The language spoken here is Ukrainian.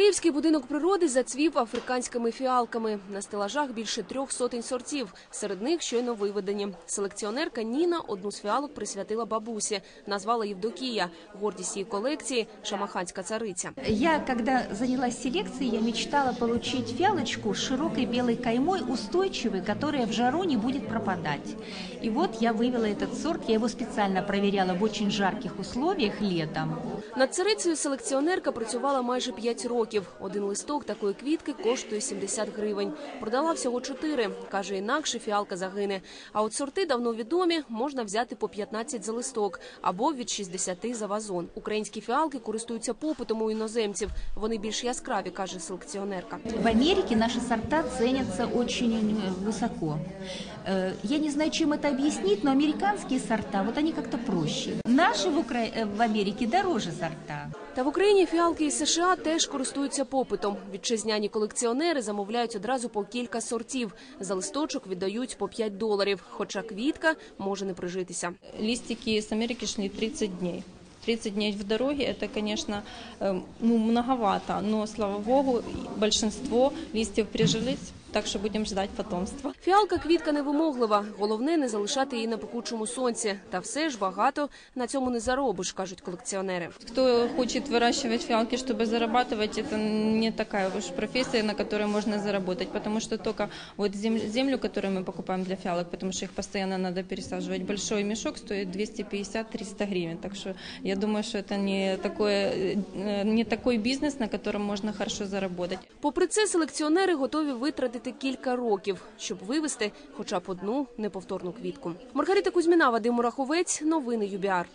Київський будинок природи зацвів африканськими фіалками. На стелажах більше трьох сотень сортів. Серед них щойно виведені. Селекціонерка Ніна одну з фіалок присвятила бабусі. Назвала Євдокія. Гордість її колекції шамаханська цариця. Я, когда занялась селекцией, я мечтала получить фиалочку с широкой белой каймой, устойчивой, которая в жару не будет пропадать. И вот я вывела этот сорт, я его специально проверяла в очень жарких условиях летом. Над царицею селекціонерка працювала майже 5 років Один листок такої квітки коштує 70 гривень. Продала всього 4. Каже, інакше фіалка загине. А от сорти давно відомі, можна взяти по 15 за листок або від 60 за вазон. Українські фіалки користуються попитом у іноземців. Вони більш яскраві, каже селекціонерка. В Америке наши сорта ценятся очень э, высоко. Э, Я не знаю, чем это объяснить, но американские сорта, вот они как-то проще. Наши в, Укра... э, в Америке дороже сорта. Та в Україні фіалки із США теж користуються попитом. Вітчизняні колекціонери замовляють одразу по кілька сортів. За листочок віддають по 5 доларів. Хоча квітка може не прижитися. Лістики з Америки йшли 30 днів. 30 дней в дороге, это, конечно, ну, многовато, но, слава богу, большинство листьев прижились, так что будем ждать потомства. Фіалка квітка невимоглива. Головне не залишати її на пекучому сонці. Та все ж багато на цьому не заробиш, кажуть колекціонери. Кто хочет выращивать фиалки, чтобы зарабатывать, это не такая уж профессия, на которой можно заработать, потому что только вот землю, землю, которую мы покупаем для фиалок, потому что их постоянно надо пересаживать, большой мешок стоит 250-300 гривен, так что я думаю, что это не, такое, э, не такой бизнес, на котором можно хорошо заработать. Попри це, селекціонери готові витратити кілька років, щоб вивести хоча б одну неповторну квітку. Маргарита Кузьміна, Вадим Мураховець, новини ЮБІАР.